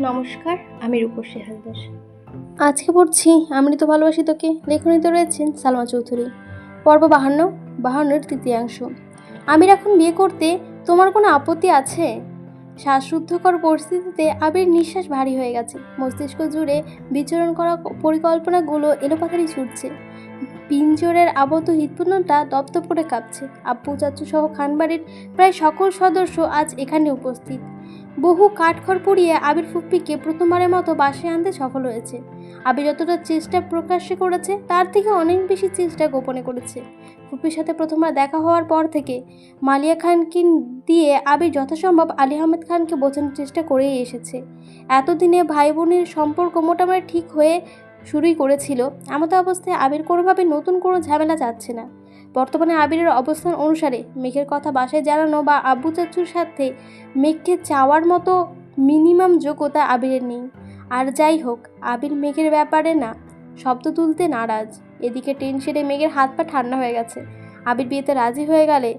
নমস্কার, আমি রূপসী হালদার। আজকে পড়ছি আমি তো ভালোবাসি তোকে লেখনীতে রয়েছেন সালমা চৌধুরী। পর্ব বাহান্ন, বাহান্নর তৃতীয়াংশ। আমির এখন বিয়ে করতে তোমার কোনো আপত্তি আছে? শ্বাসরুদ্ধকর পরিস্থিতিতে আবির নিঃশ্বাস ভারী হয়ে গেছে। মস্তিষ্ক জুড়ে বিচরণ করা পরিকল্পনাগুলো এলোপাথারি ছুটছে। পিঞ্জরের আবদ্ধ হৃৎপিণ্ডটা দপ্তপ করে কাঁপছে। আব্বু, চাচু সহ খানবাড়ির প্রায় সকল সদস্য আজ এখানে উপস্থিত। বহু কাঠখড় পুড়িয়ে আবির ফুপ্পিকে প্রথমবারের মতো বাসায় আনতে সফল হয়েছে। আবির যতটা চেষ্টা প্রকাশ্যে করেছে, তার থেকে অনেক বেশি চেষ্টা গোপনে করেছে। ফুপ্পির সাথে প্রথমবার দেখা হওয়ার পর থেকে মালিয়া খানকে দিয়ে আবির যথাসম্ভব আলী আহমেদ খানকে বোঝানোর চেষ্টা করেই এসেছে। এতদিনে ভাই বোনের সম্পর্ক মোটামুটি ঠিক হয়ে শুরুই করেছিল। এমতো অবস্থায় আবির কোনোভাবে নতুন কোনো ঝামেলা চাচ্ছে না। বর্তমানে আবিরের অবস্থান অনুসারে মেঘের কথা বাসায় জানানো বা আব্বু চাচুর সাথে মেঘকে চাওয়ার মতো মিনিমাম যোগ্যতা আবিরের নেই। আর যাই হোক, আবির মেঘের ব্যাপারে না, শব্দ তুলতে নারাজ। এদিকে টেনশনে মেঘের হাত পা ঠান্ডা হয়ে গেছে। আবির বিয়েতে রাজি হয়ে গেলে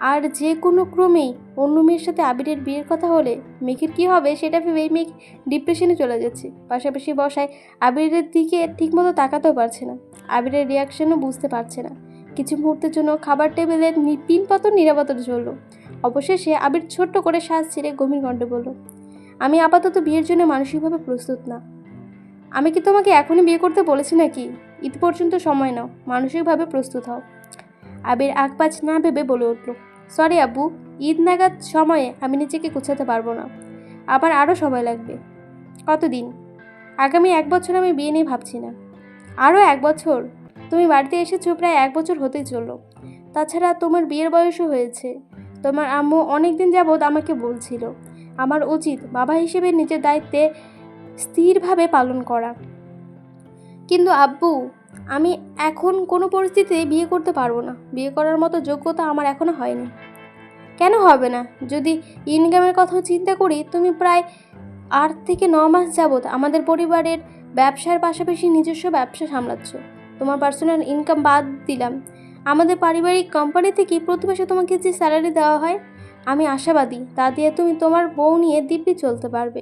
আর যে কোনো ক্রমেই অন্য মেয়ের সাথে আবিরের বিয়ের কথা হলে মেঘের কী হবে সেটা ভেবেই মেঘ ডিপ্রেশনে চলে যাচ্ছে। পাশাপাশি বসায় আবিরের দিকে ঠিকমতো তাকাতেও পারছে না। আবিরের রিয়াকশনও বুঝতে পারছে না। কিছু মুহূর্তের জন্য খাবার টেবিলে নি- পিন পাতর নিরাপত্তা চলল অবশেষে আবির ছোট্ট করে শ্বাস ছেড়ে গভীর কণ্ঠে বলল, আমি আপাতত বিয়ের জন্য মানসিকভাবে প্রস্তুত না। আমি কি তোমাকে এখনই বিয়ে করতে বলেছি নাকি? ঈদ পর্যন্ত সময় নাও, মানসিকভাবে প্রস্তুত হও। আবির আকপাচ না ভেবে বলে উঠল, সরি আব্বু, ঈদ নাগাদ সময়ে আমি নিজেকে গুছাতে পারব না। আবার আরও সময় লাগবে। কতদিন? আগামী এক বছর আমি বিয়ে নিয়ে ভাবছি না। আরও এক বছর? তুমি বাড়িতে এসেছ প্রায় এক বছর হতেই চলল। তাছাড়া তোমার বিয়ের বয়সও হয়েছে। তোমার আম্মু অনেক দিন যাবৎ আমাকে বলছিল, আমার উচিত বাবা হিসেবে নিজের দায়িত্বে স্থিরভাবে পালন করা। কিন্তু আব্বু, আমি এখন কোনো পরিস্থিতিতে বিয়ে করতে পারব না। বিয়ে করার মতো যোগ্যতা আমার এখনও হয়নি। কেন হবে না? যদি ইনকামের কথা চিন্তা করি, তুমি প্রায় আট থেকে ন মাস যাবৎ আমাদের পরিবারের ব্যবসার পাশাপাশি নিজস্ব ব্যবসা সামলাচ্ছ। তোমার পার্সোনাল ইনকাম বাদ দিলাম। আমাদের পারিবারিক কোম্পানি থেকে প্রতি মাসে তোমাকে যে স্যালারি দেওয়া হয়, আমি আশাবাদী। তা দিয়ে তুমি তোমার বউ নিয়ে দিব্যি চলতে পারবে।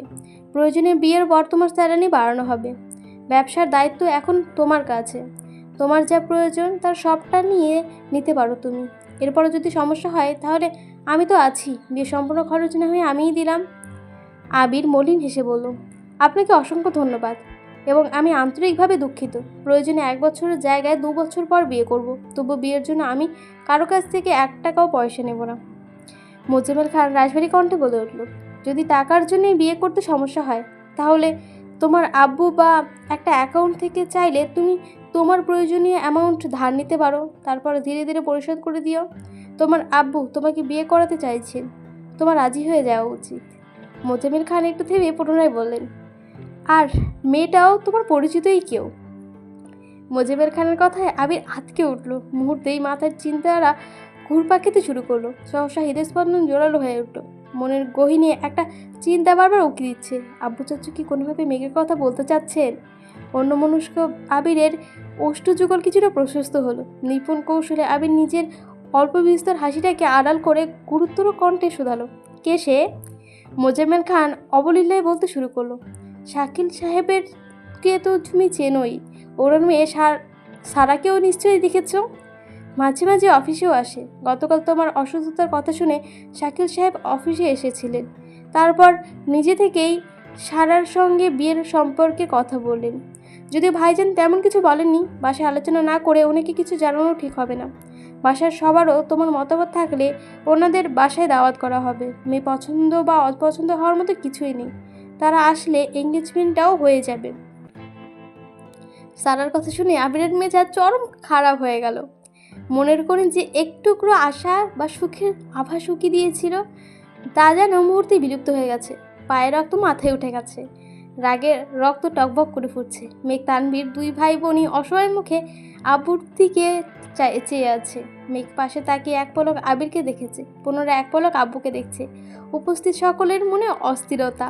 প্রয়োজনে বিয়ের পর তোমার স্যালারি বাড়ানো হবে। ব্যবসার দায়িত্ব এখন তোমার কাছে। তোমার যা প্রয়োজন, তার সবটা নিয়ে নিতে পারো তুমি। এরপরে যদি সমস্যা হয়, তাহলে আমি তো আছি। বিয়ে সম্পূর্ণ খরচ না হয়ে আমিই দিলাম। আবির মলিন হেসে বলল, আপনাকে অসংখ্য ধন্যবাদ। এবং আমি আন্তরিকভাবে দুঃখিত। প্রয়োজনে এক বছরের জায়গায় দু বছর পর বিয়ে করব। তবু বিয়ের জন্য আমি কারও কাছ থেকে এক টাকাও পয়সা নেব না। মোজামেল খান রাজবাড়ি কণ্ঠে বলে উঠল, যদি টাকার জন্যই বিয়ে করতে সমস্যা হয়, তাহলে তোমার আব্বু বা একটা অ্যাকাউন্ট থেকে চাইলে তুমি তোমার প্রয়োজনীয় অ্যামাউন্ট ধার নিতে পারো। তারপর ধীরে ধীরে পরিশোধ করে দিও। তোমার আব্বু তোমাকে বিয়ে করাতে চাইছেন তোমার রাজি হয়ে যাওয়া উচিত। মোজামিল খান একটু থেমে পুনরায় বললেন, আর মেয়েটাও তোমার পরিচিতই কেউ? মোজেবের খানের কথায় আবির আতকে উঠল। মুহূর্তেই মাথার চিন্তারা ঘুরপাক খেতে শুরু করল। সহসা হৃদস্পন্দন জোরালো হয়ে উঠল। মনের গহিনে একটা চিন্তা বারবার উকি দিচ্ছে। আব্বু চাচু কি কোনোভাবে মেঘের কথা বলতে চাচ্ছেন? অন্য মনুষ্ক আবিরের অষ্টযুগল কিছুটা প্রশস্ত হলো। নিপুণ কৌশলে আবির নিজের অল্প বিস্তর হাসিটাকে আড়াল করে গুরুত্বর কণ্ঠে শুধালো। কে সে? মোজাম্মেল খান অবলীলায় বলতে শুরু করল। শাকিল সাহেবের কে তো তুমি চেনোই। ওর মেয়ে সার, সারাকেও নিশ্চয়ই দেখেছ? মাঝে মাঝে অফিসেও আসে। গতকাল তোমার অসুস্থতার কথা শুনে শাকিল সাহেব অফিসে এসেছিলেন। তারপর নিজে থেকেই সারার সঙ্গে বিয়ের সম্পর্কে কথা বললেন। যদিও ভাইজান তেমন কিছু বলেননি, বাসায় আলোচনা না করে ওনাকে কিছু জানানো ঠিক হবে না। বাসার সবারও তোমার মতামত থাকলে ওনাদের বাসায় দাওয়াত করা হবে। মেয়ে পছন্দ বা অপছন্দ হওয়ার মতো কিছুই নেই। তারা আসলে এঙ্গেজমেন্টটাও হয়ে যাবে। সারার কথা শুনে আবিরের মেজাজ চরম খারাপ হয়ে গেল। মনের করেন যে একটুকরো আশা বা সুখের আভা সুখী দিয়েছিল, তা যেন মুহূর্তে বিলুপ্ত হয়ে গেছে। পায়ের রক্ত মাথায় উঠে গেছে। রাগের রক্ত টকবক করে ফুটছে। মেঘ তানবীর দুই ভাই বোনই অসহায় মুখে আব্বুর দিকে চেয়ে আছে। মেঘ পাশে তাকিয়ে এক পলক আবিরকে দেখেছে, পুনরায় এক পলক আব্বুকে দেখছে। উপস্থিত সকলের মনে অস্থিরতা।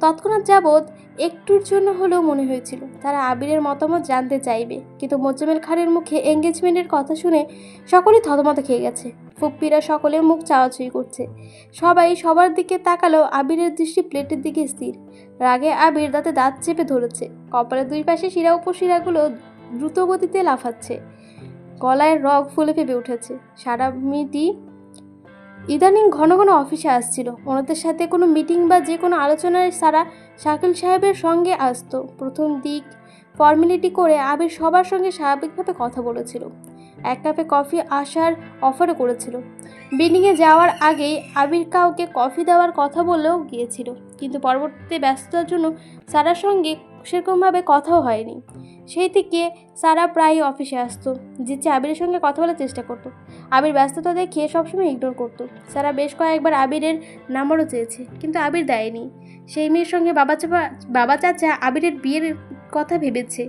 তৎক্ষণাৎ যাবৎ একটুর জন্য হলেও মনে হয়েছিল, তারা আবিরের মতামত জানতে চাইবে। কিন্তু মোজামেল খানের মুখে এঙ্গেজমেন্টের কথা শুনে সকলেই থতমত খেয়ে গেছে। ফুপ্পিরা সকলে মুখ চাওয়াচুই করছে। সবাই সবার দিকে তাকালেও আবিরের দৃষ্টি প্লেটের দিকে স্থির। রাগে আবির দাঁতে দাঁত চেপে ধরেছে। কপালের দুই পাশে শিরা উপশিরাগুলো দ্রুত গতিতে লাফাচ্ছে। গলায় রগ ফুলে ফেপে উঠেছে। সারা মিটি ইদানিং ঘন ঘন অফিসে আসছিল। ওনাদের সাথে কোনো মিটিং বা যে কোনো আলোচনায় সারা শাকিল সাহেবের সঙ্গে আসতো। প্রথম দিক ফর্মালিটি করে আবির সবার সঙ্গে স্বাভাবিকভাবে কথা বলেছিল। এক কাপে কফি আসার অফারও করেছিল। বিল্ডিংয়ে যাওয়ার আগেই আবির কাউকে কফি দেওয়ার কথা বলেও গিয়েছিল। কিন্তু পরবর্তীতে ব্যস্ততার জন্য সারার সঙ্গে সেরকমভাবে কথাও হয়নি। সেই থেকে সারা প্রায়ই অফিসে আসতো জিচে আবিরের সঙ্গে কথা বলার চেষ্টা করতো। আবির ব্যস্ততা দেখে সবসময় ইগনোর করতো। সারা বেশ কয়েকবার আবিরের নাম্বারও চেয়েছে, কিন্তু আবির দেয়নি। সেই মেয়ের সঙ্গে বাবা চাপা, বাবা চাচা আবিরের বিয়ের কথা ভেবেছে।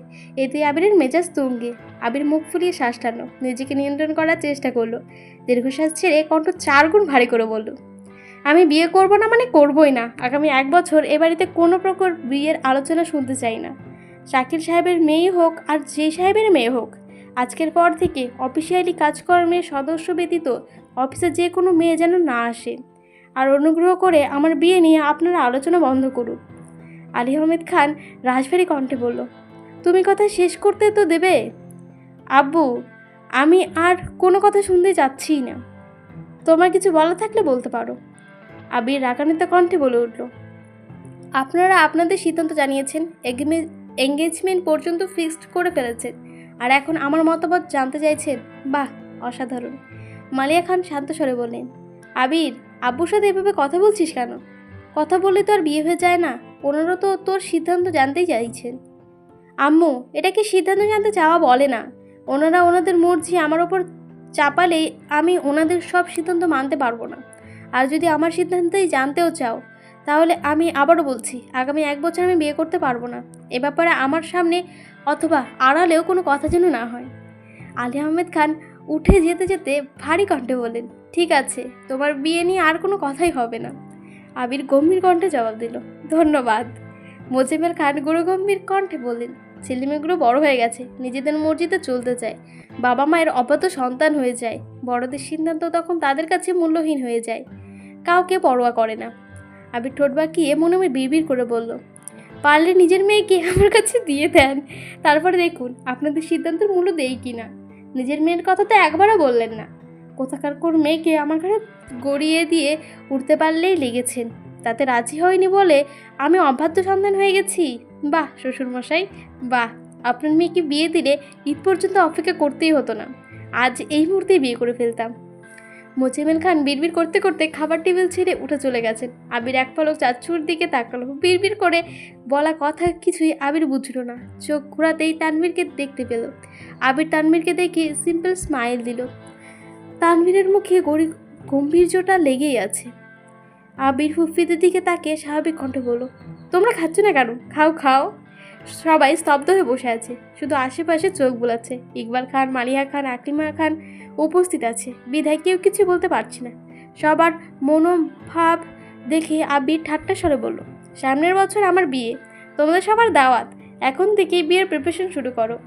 এতে আবিরের মেজাজ তুঙ্গে। আবির মুখ ফুলিয়ে শ্বাস টানলো, নিজেকে নিয়ন্ত্রণ করার চেষ্টা করল। দীর্ঘশ্বাস ছেড়ে কণ্ঠ চার গুণ ভারী করে বলল আমি বিয়ে করব না মানে করবই না। আগামী এক বছর এ বাড়িতে কোনো প্রকার বিয়ের আলোচনা শুনতে চাই না। শাকিল সাহেবের মেয়ে হোক আর যে সাহেবের মেয়ে হোক, আজকের পর থেকে অফিসিয়ালি কাজকর্মের সদস্য ব্যতীত অফিসে যে কোনো মেয়ে যেন না আসে। আর অনুগ্রহ করে আমার বিয়ে নিয়ে আপনারা আলোচনা বন্ধ করুন। আলী আহমেদ খান রাজবাড়ি কণ্ঠে বলল, তুমি কথা শেষ করতে তো দেবে? আব্বু, আমি আর কোনো কথা শুনতে যাচ্ছিই না। তোমার কিছু বলা থাকলে বলতে পারো। আবির রাগান্বিত কণ্ঠে বলে উঠল, আপনারা আপনাদের সিদ্ধান্ত জানিয়েছেন এঙ্গেজমেন্ট পর্যন্ত ফিক্সড করে ফেলেছেন। আর এখন আমার মতামত জানতে চাইছেন, বাহ, অসাধারণ। মালিয়া খান শান্ত স্বরে বললেন, আবির, আব্বুর সাথে এভাবে কথা বলছিস কেন? কথা বললে তো আর বিয়ে হয়ে যায় না, ওনারা তো তোর সিদ্ধান্ত জানতেই চাইছেন। আম্মু, এটা কি সিদ্ধান্ত জানতে চাওয়া বলে না? ওনারা ওনাদের মর্জি আমার ওপর চাপালে আমি ওনাদের সব সিদ্ধান্ত মানতে পারব না। আর যদি আমার সিদ্ধান্তই জানতেও চাও, তাহলে আমি আবারও বলছি, আগামী এক বছর আমি বিয়ে করতে পারব না। এ ব্যাপারে আমার সামনে অথবা আড়ালেও কোনো কথা যেন না হয়। আলী আহমেদ খান উঠে যেতে যেতে ভারী কণ্ঠে বললেন, ঠিক আছে, তোমার বিয়ে নিয়ে আর কোনো কথাই হবে না। আবির গম্ভীর কণ্ঠে জবাব দিল, ধন্যবাদ। মোজেমের খান গুরু গম্ভীর কণ্ঠে বললেন ছেলেমেয়েগুলো বড় হয়ে গেছে, নিজেদের মর্জিতে চলতে চায়। বাবা মায়ের অপাত সন্তান হয়ে যায়, বড়দের সিদ্ধান্ত তখন তাদের কাছে মূল্যহীন হয়ে যায়। কাউকে পরোয়া করে না। আবির ঠোঁট বাঁকিয়ে মনে মনে বিড়বিড় করে বলল, পারলে নিজের মেয়েকে আমার কাছে দিয়ে দেন। তারপরে দেখুন, আপনাদের সিদ্ধান্তের মূল্য দেই কি না। নিজের মেয়ের কথা তো একবারও বললেন না। কোথাকার কোন মেয়েকে আমার ঘরে গড়িয়ে দিয়ে উঠতে পারলেই লেগেছেন। তাতে রাজি হয়নি বলে আমি অবাধ্য সন্তান হয়ে গেছি। বাহ, শ্বশুরমশাই, বাহ। আপনার মেয়েকে বিয়ে দিলে ঈদ পর্যন্ত অপেক্ষা করতেই হতো না। আজ এই মুহূর্তেই বিয়ে করে ফেলতাম। মোজামেল খান বিড়বিড় করতে করতে খাবার টেবিল ছেড়ে উঠে চলে গেছেন। আবির এক পলক চাচুর দিকে তাকালো। বিড়বিড় করে বলা কথা কিছুই আবির বুঝল না। চোখ ঘোরাতেই তানভীরকে দেখতে পেল। আবির তানভীরকে দেখে সিম্পল স্মাইল দিল। তানভীরের মুখে গড়ি গম্ভীর্যটা লেগেই আছে। আবির ফুফিদের দিকে তাকিয়ে স্বাভাবিক কণ্ঠে বলল, তোমরা খাচ্ছ না কেন? খাও খাও। সবাই স্তব্ধ হয়ে বসে আছে। শুধু আশেপাশে চোখ বোলাচ্ছে। ইকবাল খান মালিয়া খান, আকলিমা খান উপস্থিত আছে। বিধায় কেউ কিছু বলতে পারছি না। সবার মনোভাব দেখে আবির ঠাট্টা স্বরে বলল, সামনের বছর আমার বিয়ে। তোমাদের সবার দাওয়াত। এখন থেকে বিয়ের প্রিপারেশন শুরু করো।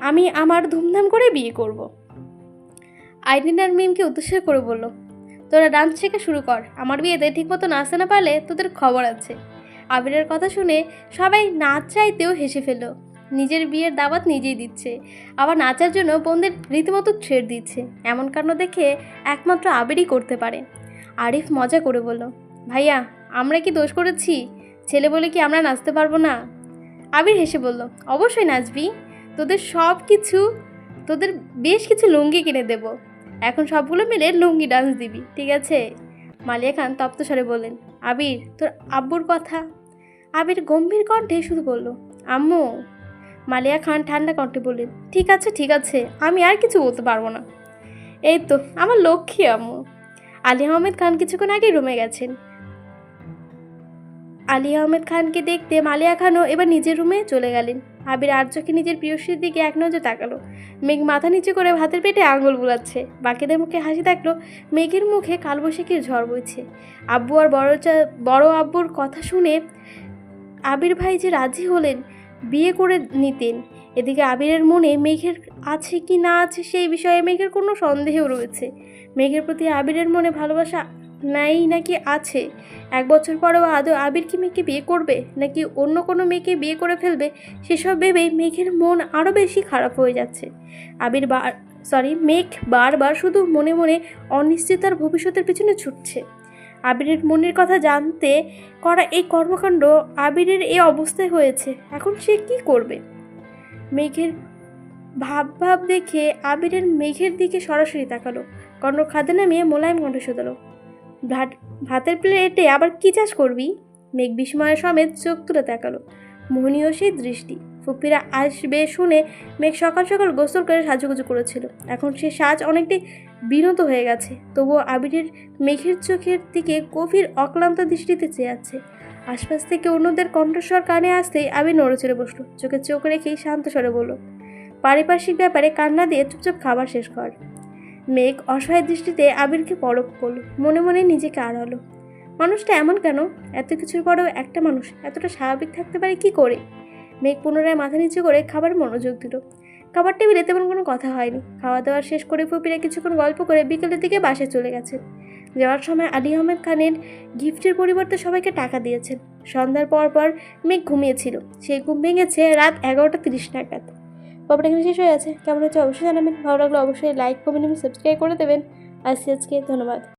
আমি আমার ধুমধাম করে বিয়ে করব। আইরিন আর মিমকে উদ্দেশ্য করে বলল তোরা ডান্স শেখা শুরু কর। আমার বিয়েতে ঠিকমতো নাচতে না পারলে তোদের খবর আছে। আবিরের কথা শুনে সবাই নাচ চাইতেও হেসে ফেলল। নিজের বিয়ের দাওয়াত নিজেই দিচ্ছে। আবার নাচার জন্য বোনদের রীতিমতো ছেড় দিচ্ছে। এমন কাণ্ড দেখে একমাত্র আবিরই করতে পারে। আরিফ মজা করে বলল, ভাইয়া, আমরা কি দোষ করেছি? ছেলে বলে কি আমরা নাচতে পারব না? আবির হেসে বলল, অবশ্যই নাচবি। তোদের সব কিছু, তোদের বেশ কিছু লুঙ্গি কিনে দেব। এখন সবগুলো মিলে লুঙ্গি ডান্স দিবি, ঠিক আছে? মালিয়া খান তপ্ত স্বরে বললেন, আবির, তোর আব্বুর কথা? আবির গম্ভীর কণ্ঠে শুধু বলল, আম্মু। মালিয়া খান ঠান্ডা কণ্ঠে বললেন, ঠিক আছে ঠিক আছে, আমি আর কিছু বলতে পারব না। এই তো, আমার লক্ষ্মী আম্মু। আলী আহমেদ খান কিছুক্ষণ আগে রুমে গেছেন। আলী আহমেদ খানকে দেখতে মালিয়া খানও এবার নিজের রুমে চলে গেলেন। আবির আর চোখে নিজের প্রিয়সীর দিকে এক নজর তাকালো। মেঘ মাথা নিচু করে ভাতের পেটে আঙুল বুলাচ্ছে। বাকিদের মুখে হাসি থাকল মেঘের মুখে কালবৈশাখীর ঝড় বইছে। আব্বু আর বড় বড় আব্বুর কথা শুনে আবির ভাই যে রাজি হলেন, বিয়ে করে নিতেন। এদিকে আবিরের মনে মেঘের আছে কি না আছে সেই বিষয়ে মেঘের কোনো সন্দেহ রয়েছে। মেঘের প্রতি আবিরের মনে ভালোবাসা নাই নাকি আছে? এক বছর পরেও আদৌ আবির কি মেয়েকে বিয়ে করবে? নাকি অন্য কোনো মেয়েকে বিয়ে করে ফেলবে? সেসব ভেবেই মেঘের মন আরও বেশি খারাপ হয়ে যাচ্ছে। আবির বার সরি মেঘ বারবার শুধু মনে মনে অনিশ্চিতার ভবিষ্যতের পিছনে ছুটছে। আবিরের মনের কথা জানতে করা এই কর্মকাণ্ড আবিরের এই অবস্থায় হয়েছে। এখন সে কি করবে? মেঘের ভাব ভাব দেখে আবিরের মেঘের দিকে সরাসরি তাকালো। কর্ণ খাদে নামিয়ে মোলায়েম কণ্ঠ শোধালো। ভাত, ভাতের প্লেটে আবার কি চাষ করবি? মেঘ বিস্ময়ের সমেত চোখ তুলে তাকালো। মোহনীয় সেই দৃষ্টি ফুপিরা আসবে শুনে মেঘ সকাল সকাল গোসল করে সাজুগুজু করেছিল। এখন সে সাজ অনেকটাই বিনত হয়ে গেছে, তবুও আবিরের মেঘের চোখের দিকে গভীর অক্লান্ত দৃষ্টিতে চেয়ে আছে। আশপাশ থেকে অন্যদের কণ্ঠস্বর কানে আসতেই আবির নড়ে চড়ে বসল, চোখে চোখ রেখেই শান্ত স্বরে বলল, পারিপার্শ্বিক ব্যাপারে কান্না দিয়ে চুপচাপ খাবার শেষ কর। মেঘ অসহায় দৃষ্টিতে আবিরকে পরক করল, মনে মনে নিজেকে আড়ালো। মানুষটা এমন কেন? এত কিছুর পরেও একটা মানুষ এতটা স্বাভাবিক থাকতে পারে কি করে? মেঘ পুনরায় মাথা নিচু করে খাবার মনোযোগ দিল। খাবার টেবিলে তেমন কোনো কথা হয়নি। খাওয়া দাওয়া শেষ করে ফুপিরা কিছুক্ষণ গল্প করে বিকেলের দিকে বাসে চলে গেছেন যাওয়ার সময় আলী আহমেদ খানের গিফটের পরিবর্তে সবাইকে টাকা দিয়েছেন। সন্ধ্যার পর পর মেঘ ঘুমিয়েছিল। সেই ঘুম ভেঙেছে রাত এগারোটা তিরিশ নাগাদ। খবরটা এখানে শেষ হয়ে আছে। কেমন হচ্ছে অবশ্যই জানাবেন। ভালো লাগলে অবশ্যই লাইক কমেন্ট এবং সাবস্ক্রাইব করে দেবেন। আজকে আজকে, ধন্যবাদ।